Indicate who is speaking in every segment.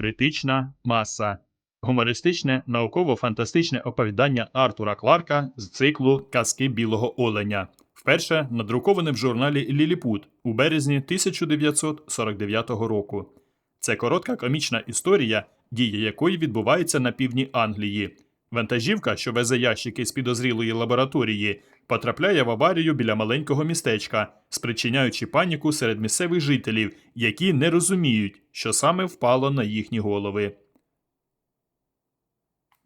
Speaker 1: Критична маса. Гумористичне науково-фантастичне оповідання Артура Кларка з циклу Казки білого оленя. Вперше надруковане в журналі Ліліпут у березні 1949 року. Це коротка комічна історія, дія якої відбувається на півдні Англії. Вантажівка, що везе ящики з підозрілої лабораторії, потрапляє в аварію біля маленького містечка, спричиняючи паніку серед місцевих жителів, які не розуміють, що саме впало на їхні голови.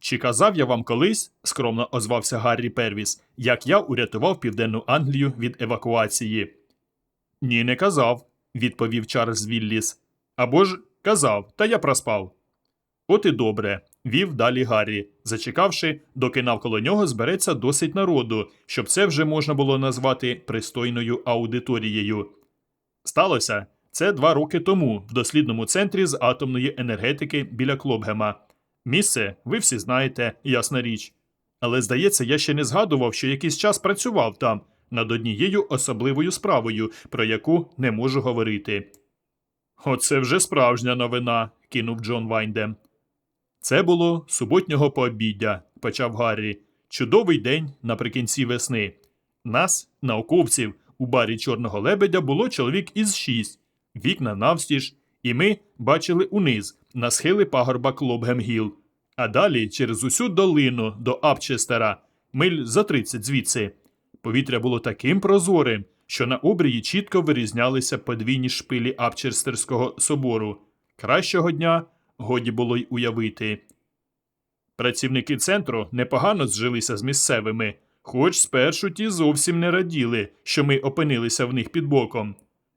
Speaker 1: Чи казав я вам колись, скромно озвався Гаррі Первіс, як я урятував південну Англію від евакуації? Ні, не казав, відповів Чарльз Вілліс. Або ж казав, та я проспав. От і добре, вів далі Гаррі, зачекавши, доки навколо нього збереться досить народу, щоб це вже можна було назвати пристойною аудиторією. Сталося це два роки тому в дослідному центрі з атомної енергетики біля Клобгема. Місце ви всі знаєте, ясна річ. Але здається, я ще не згадував, що якийсь час працював там над однією особливою справою, про яку не можу говорити. Оце вже справжня новина, кинув Джон Вайндем. Це було суботнього пообіддя, почав Гаррі. Чудовий день наприкінці весни. Нас, науковців, у барі Чорного лебедя було чоловік із шість, вікна навстіж, і ми бачили униз, на схили пагорба Клобгем-Гіл. А далі через усю долину до Апчестера, миль за 30 звідси. Повітря було таким прозорим, що на обрії чітко вирізнялися подвійні шпилі Апчестерського собору. Кращого дня годі було й уявити. Працівники центру непогано зжилися з місцевими, хоч спершу ті зовсім не раділи, що ми опинилися в них під боком.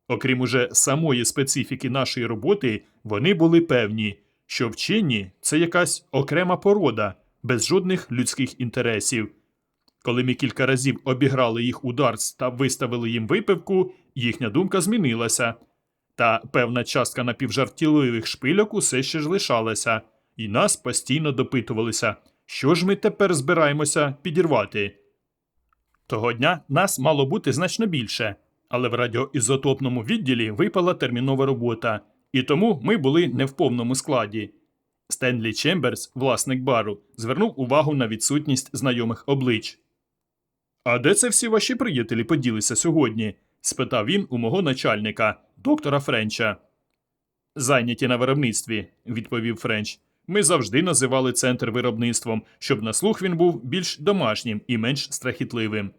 Speaker 1: Окрім уже самої специфіки нашої роботи, вони були певні, що вчені це якась окрема порода, без жодних людських інтересів. Коли ми кілька разів обіграли їх у та виставили їм випивку, їхня думка змінилася. Та певна частка напівжартівливих шпильок усе ще ж лишалася, і нас постійно допитувалися, що ж ми тепер збираємося підірвати. Того дня нас мало бути значно більше, але в радіоізотопному відділі випала термінова робота, і тому ми були не в повному складі. Стенлі Чемберс, власник бару, звернув увагу на відсутність знайомих облич. А де це всі ваші приятелі поділися сьогодні? спитав він у мого начальника, доктора Френча. Зайняті на виробництві, відповів Френч. Ми завжди називали центр виробництвом, щоб на слух він був більш домашнім і менш страхітливим.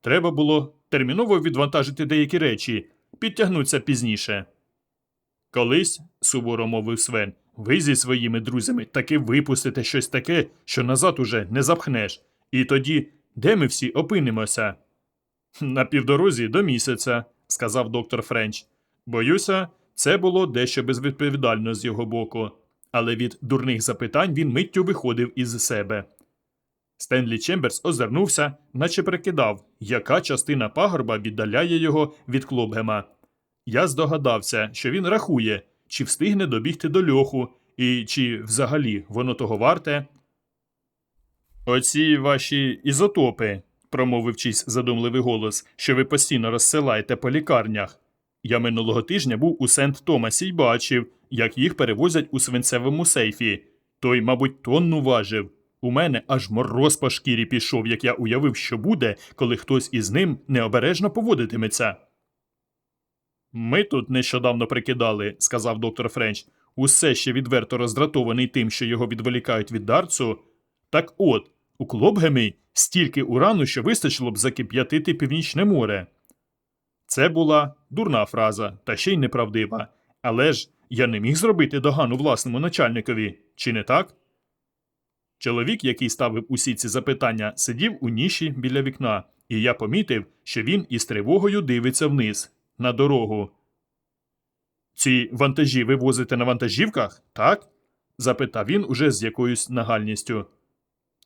Speaker 1: Треба було терміново відвантажити деякі речі, підтягнуться пізніше. Колись, суворо мовив Свен, ви зі своїми друзями таки випустите щось таке, що назад уже не запхнеш. І тоді де ми всі опинимося? На півдорозі до місяця, сказав доктор Френч. Боюся, це було дещо безвідповідально з його боку, але від дурних запитань він миттю виходив із себе. Стенлі Чемберс озирнувся, наче прикидав, яка частина пагорба віддаляє його від Клобгема. Я здогадався, що він рахує, чи встигне добігти до льоху, і чи взагалі воно того варте. Оці ваші ізотопи, промовив чийсь задумливий голос, що ви постійно розсилаєте по лікарнях. Я минулого тижня був у Сент Томасі й бачив, як їх перевозять у свинцевому сейфі. Той, мабуть, тонну важив. У мене аж мороз по шкірі пішов, як я уявив, що буде, коли хтось із ним необережно поводитиметься. Ми тут нещодавно прикидали, сказав доктор Френч, усе ще відверто роздратований тим, що його відволікають від дарцу. Так от, у Клобгемі стільки урану, що вистачило б закип'ятити північне море. Це була дурна фраза, та ще й неправдива. Але ж я не міг зробити догану власному начальникові, чи не так? Чоловік, який ставив усі ці запитання, сидів у ніші біля вікна, і я помітив, що він із тривогою дивиться вниз, на дорогу. Ці вантажі ви возите на вантажівках, так? запитав він уже з якоюсь нагальністю.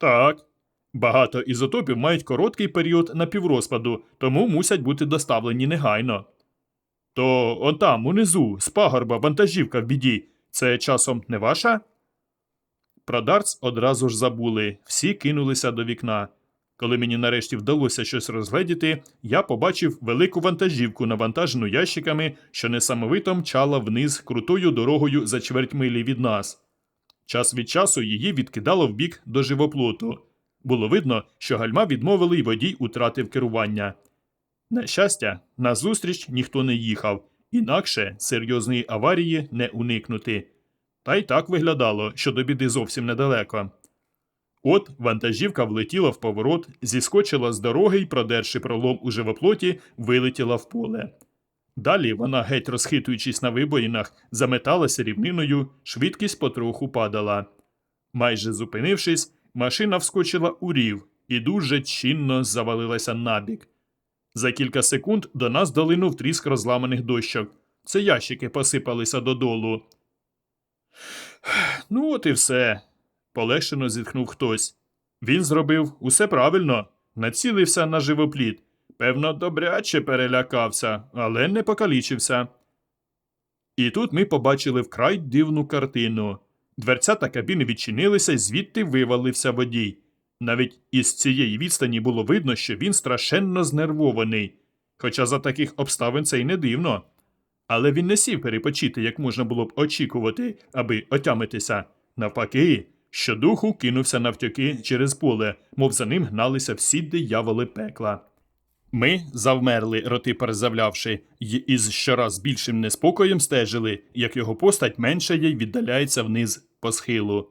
Speaker 1: Так. Багато ізотопів мають короткий період напіврозпаду, тому мусять бути доставлені негайно. То он там, унизу, з пагорба, вантажівка в біді. Це часом не ваша? Про Дартс одразу ж забули, всі кинулися до вікна. Коли мені нарешті вдалося щось розгледіти, я побачив велику вантажівку, навантажену ящиками, що несамовито мчала вниз крутою дорогою за чверть милі від нас. Час від часу її відкидало вбік до живоплоту. Було видно, що гальма відмовили й водій утратив керування. На щастя, назустріч ніхто не їхав, інакше серйозної аварії не уникнути. Та й так виглядало, що до біди зовсім недалеко. От вантажівка влетіла в поворот, зіскочила з дороги й, продерши пролом у живоплоті, вилетіла в поле. Далі вона, геть розхитуючись на вибоїнах, заметалася рівниною, швидкість потроху падала. Майже зупинившись, машина вскочила у рів і дуже чинно завалилася набік. За кілька секунд до нас долинув тріск розламаних дощок. Це ящики посипалися додолу. Ну, от і все. полегшено зітхнув хтось. Він зробив усе правильно, націлився на живопліт. Певно, добряче перелякався, але не покалічився. І тут ми побачили вкрай дивну картину. Дверцята кабіни відчинилися, звідти вивалився водій. Навіть із цієї відстані було видно, що він страшенно знервований. Хоча за таких обставин це й не дивно. Але він не сів перепочити, як можна було б очікувати, аби отямитися. Навпаки, щодуху кинувся навтьоки через поле, мов за ним гналися всі дияволи пекла. Ми завмерли, роти перезавлявши, й із щораз більшим неспокоєм стежили, як його постать меншає й віддаляється вниз по схилу.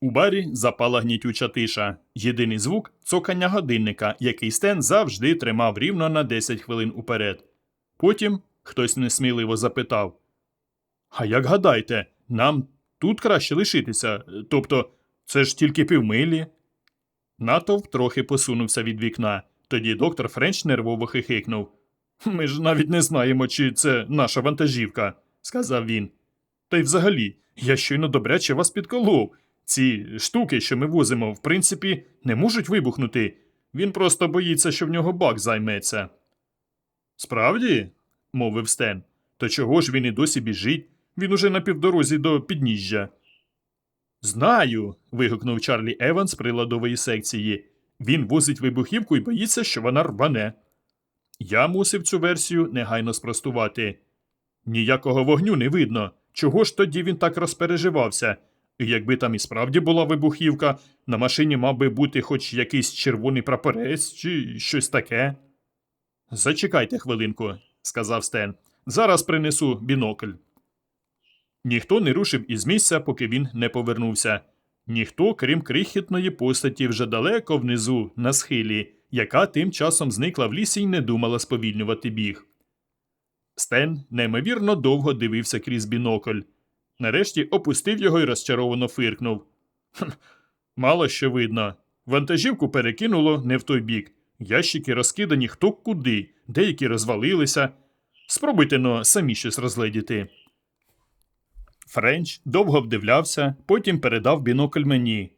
Speaker 1: У барі запала гнітюча тиша. Єдиний звук цокання годинника, який Стен завжди тримав рівно на 10 хвилин уперед. Потім хтось несміливо запитав: А як гадайте, нам тут краще лишитися? Тобто, це ж тільки півмилі? Натовп трохи посунувся від вікна. Тоді доктор Френч нервово хихикнув. Ми ж навіть не знаємо, чи це наша вантажівка, сказав він. Та й взагалі, я щойно добряче вас підколов. Ці штуки, що ми возимо, в принципі, не можуть вибухнути. Він просто боїться, що в нього бак займеться. Справді? мовив Стен. То чого ж він і досі біжить? Він уже на півдорозі до підніжжя. Знаю. вигукнув Чарлі Еванс з приладової секції. Він возить вибухівку і боїться, що вона рване. Я мусив цю версію негайно спростувати. Ніякого вогню не видно. Чого ж тоді він так розпереживався? Якби там і справді була вибухівка, на машині мав би бути хоч якийсь червоний прапорець чи щось таке. Зачекайте хвилинку, сказав Стен. Зараз принесу бінокль. Ніхто не рушив із місця, поки він не повернувся. Ніхто, крім крихітної постаті, вже далеко внизу, на схилі, яка тим часом зникла в лісі й не думала сповільнювати біг. Стен неймовірно довго дивився крізь бінокль. Нарешті опустив його і розчаровано фиркнув. «Хм, Мало що видно. Вантажівку перекинуло не в той бік. Ящики розкидані хто куди, деякі розвалилися. Спробуйте но самі щось розгледіти. Френч довго вдивлявся, потім передав бінокль мені.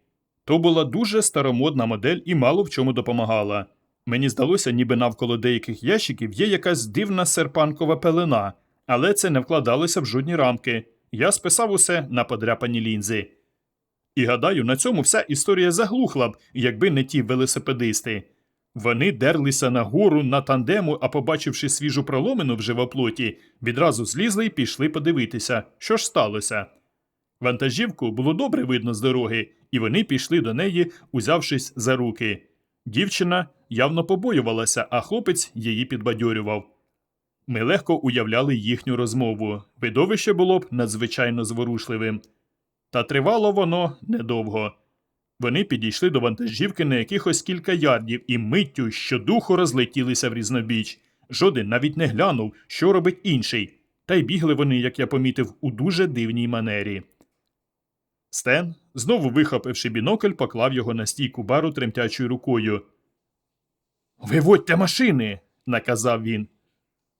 Speaker 1: То була дуже старомодна модель і мало в чому допомагала. Мені здалося, ніби навколо деяких ящиків є якась дивна серпанкова пелена, але це не вкладалося в жодні рамки. Я списав усе на подряпані лінзи. І гадаю, на цьому вся історія заглухла б, якби не ті велосипедисти. Вони дерлися нагору на тандему, а побачивши свіжу проломину в живоплоті, відразу злізли і пішли подивитися, що ж сталося. Вантажівку було добре видно з дороги, і вони пішли до неї, узявшись за руки. Дівчина явно побоювалася, а хлопець її підбадьорював. Ми легко уявляли їхню розмову. Видовище було б надзвичайно зворушливим. Та тривало воно недовго. Вони підійшли до вантажівки на якихось кілька ярдів і миттю щодуху розлетілися в різнобіч. Жоден навіть не глянув, що робить інший, та й бігли вони, як я помітив, у дуже дивній манері. Стен, знову вихопивши бінокль, поклав його на стійку бару тремтячою рукою. Виводьте машини, наказав він.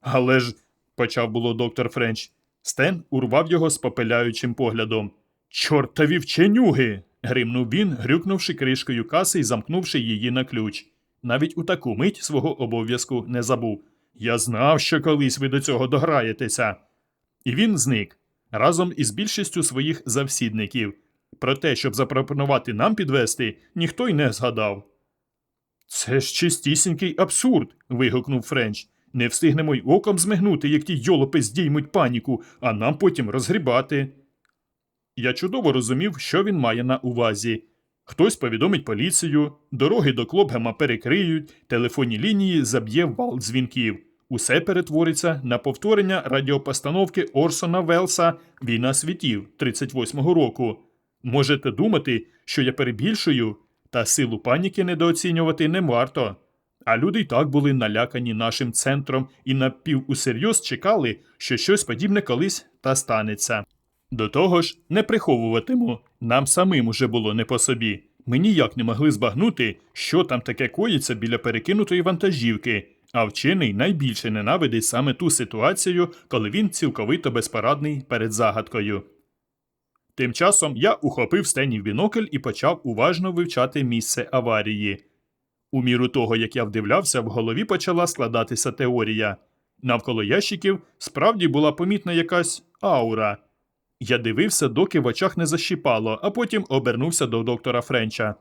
Speaker 1: Але ж, почав було доктор Френч. Стен урвав його з попеляючим поглядом. Чортові вченюги. Гримнув він, грюкнувши кришкою каси і замкнувши її на ключ. Навіть у таку мить свого обов'язку не забув. Я знав, що колись ви до цього дограєтеся. І він зник разом із більшістю своїх завсідників. Про те, щоб запропонувати нам підвести, ніхто й не згадав. Це ж чистісінький абсурд. вигукнув Френч. Не встигнемо й оком змигнути, як ті йолопи здіймуть паніку, а нам потім розгрібати. Я чудово розумів, що він має на увазі. Хтось повідомить поліцію, дороги до Клобгема перекриють, телефонні лінії заб'є вал дзвінків. Усе перетвориться на повторення радіопостановки Орсона Велса Війна світів 38-го року. Можете думати, що я перебільшую, та силу паніки недооцінювати не варто. А люди й так були налякані нашим центром і напівусерйоз чекали, що щось подібне колись та станеться. До того ж, не приховуватиму, нам самим уже було не по собі. Ми ніяк не могли збагнути, що там таке коїться біля перекинутої вантажівки, а вчений найбільше ненавидить саме ту ситуацію, коли він цілковито безпорадний перед загадкою. Тим часом я ухопив стені в бінокль і почав уважно вивчати місце аварії. У міру того, як я вдивлявся, в голові почала складатися теорія. Навколо ящиків справді була помітна якась аура. Я дивився, доки в очах не защіпало, а потім обернувся до доктора Френча.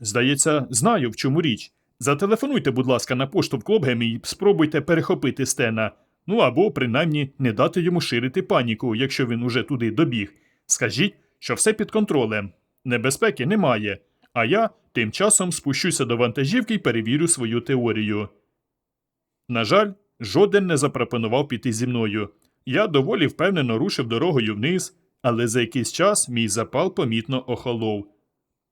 Speaker 1: Здається, знаю, в чому річ. Зателефонуйте, будь ласка, на пошту в Клобгем і спробуйте перехопити стена. Ну або, принаймні, не дати йому ширити паніку, якщо він уже туди добіг. Скажіть, що все під контролем. Небезпеки немає. А я тим часом спущуся до вантажівки і перевірю свою теорію. На жаль, жоден не запропонував піти зі мною. Я доволі впевнено рушив дорогою вниз, але за якийсь час мій запал помітно охолов.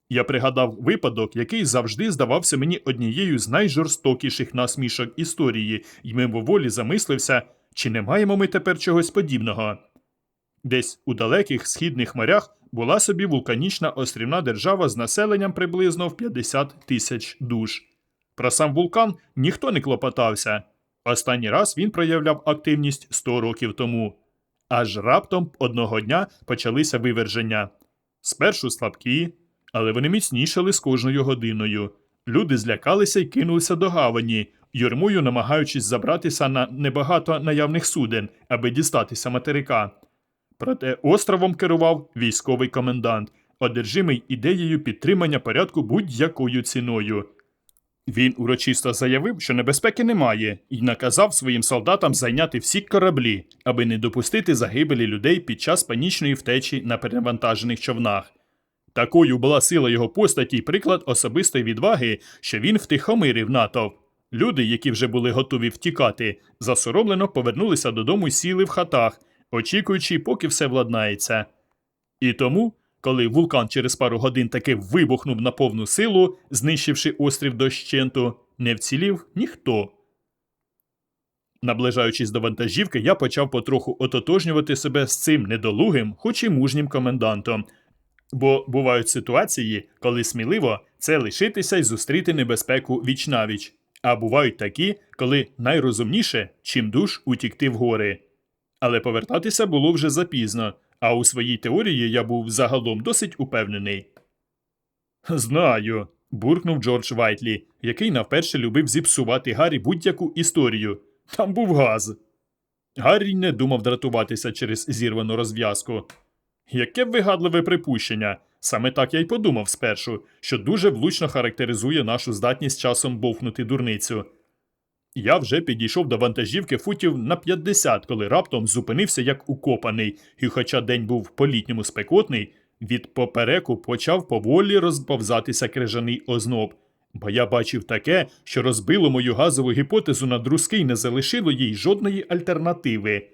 Speaker 1: Я пригадав випадок, який завжди здавався мені однією з найжорстокіших насмішок історії, і мимоволі замислився, чи не маємо ми тепер чогось подібного. Десь у далеких східних морях була собі вулканічна острівна держава з населенням приблизно в 50 тисяч душ. Про сам вулкан ніхто не клопотався. Останній раз він проявляв активність 100 років тому. Аж раптом одного дня почалися виверження. Спершу слабкі, але вони міцнішали з кожною годиною. Люди злякалися і кинулися до гавані, юрмою намагаючись забратися на небагато наявних суден, аби дістатися материка. Проте островом керував військовий комендант, одержимий ідеєю підтримання порядку будь-якою ціною. Він урочисто заявив, що небезпеки немає, і наказав своїм солдатам зайняти всі кораблі, аби не допустити загибелі людей під час панічної втечі на перевантажених човнах. Такою була сила його постаті й приклад особистої відваги, що він втихомирив натовп. Люди, які вже були готові втікати, засоромлено повернулися додому й сіли в хатах, очікуючи, поки все владнається. І тому, коли вулкан через пару годин таки вибухнув на повну силу, знищивши острів дощенту, не вцілів ніхто. Наближаючись до вантажівки, я почав потроху ототожнювати себе з цим недолугим, хоч і мужнім комендантом. Бо бувають ситуації, коли сміливо це лишитися і зустріти небезпеку вічнавіч. А бувають такі, коли найрозумніше чим душ утікти в гори. Але повертатися було вже запізно, а у своїй теорії я був загалом досить упевнений. Знаю, буркнув Джордж Вайтлі, який навперше любив зіпсувати Гаррі будь-яку історію. Там був газ. Гаррі не думав дратуватися через зірвану розв'язку. Яке вигадливе припущення. Саме так я й подумав спершу, що дуже влучно характеризує нашу здатність часом бовкнути дурницю. Я вже підійшов до вантажівки футів на 50, коли раптом зупинився як укопаний, і, хоча день був по-літньому спекотний, від попереку почав поволі розповзатися крижаний озноб. Бо я бачив таке, що розбило мою газову гіпотезу на друзки і не залишило їй жодної альтернативи.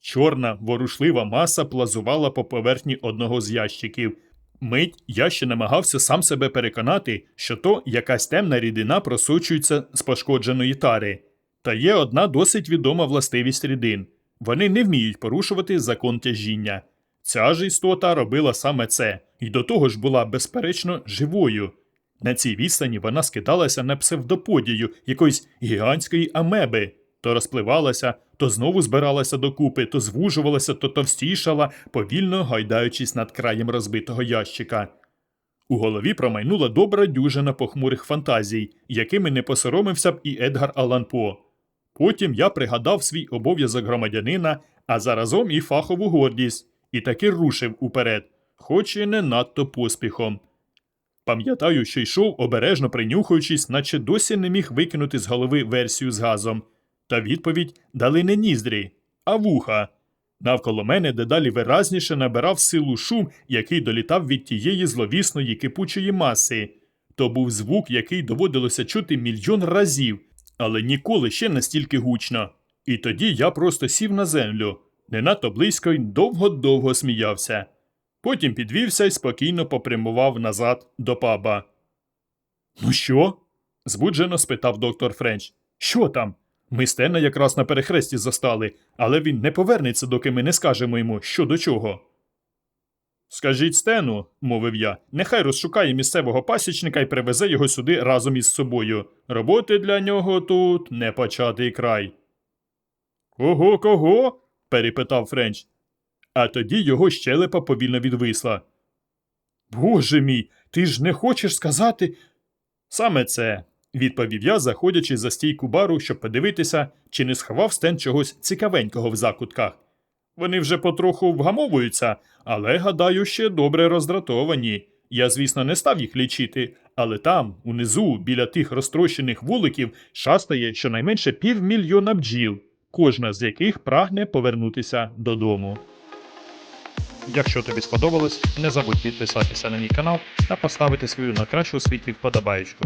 Speaker 1: Чорна ворушлива маса плазувала по поверхні одного з ящиків. Мить я ще намагався сам себе переконати, що то якась темна рідина просочується з пошкодженої тари. Та є одна досить відома властивість рідин вони не вміють порушувати закон тяжіння. Ця ж істота робила саме це, і до того ж була безперечно живою. На цій відстані вона скидалася на псевдоподію якоїсь гігантської амеби, то розпливалася, то знову збиралася докупи, то звужувалася, то товстішала, повільно гайдаючись над краєм розбитого ящика. У голові промайнула добра дюжина похмурих фантазій, якими не посоромився б і Едгар Аллан По. Потім я пригадав свій обов'язок громадянина, а заразом і фахову гордість, і таки рушив уперед, хоч і не надто поспіхом. Пам'ятаю, що йшов, обережно принюхуючись, наче досі не міг викинути з голови версію з газом. Та відповідь дали не ніздрі, а вуха. Навколо мене дедалі виразніше набирав силу шум, який долітав від тієї зловісної кипучої маси. То був звук, який доводилося чути мільйон разів, але ніколи ще настільки гучно. І тоді я просто сів на землю, не надто близько й довго-довго сміявся. Потім підвівся і спокійно попрямував назад до паба. Ну що? збуджено спитав доктор Френч. Що там? Ми Стена якраз на перехресті застали, але він не повернеться, доки ми не скажемо йому, що до чого. Скажіть Стену, мовив я, нехай розшукає місцевого пасічника і привезе його сюди разом із собою. Роботи для нього тут не початий край. Кого, кого? перепитав Френч. А тоді його щелепа повільно відвисла. Боже мій, ти ж не хочеш сказати. Саме це, відповів я, заходячи за стійку бару, щоб подивитися, чи не сховав Стен чогось цікавенького в закутках. Вони вже потроху вгамовуються, але, гадаю, ще добре роздратовані. Я, звісно, не став їх лічити, але там, унизу, біля тих розтрощених вуликів, шастає щонайменше півмільйона бджіл, кожна з яких прагне повернутися додому. Якщо тобі сподобалось, не забудь підписатися на мій канал та поставити свою на кращу світлі вподобаєчку.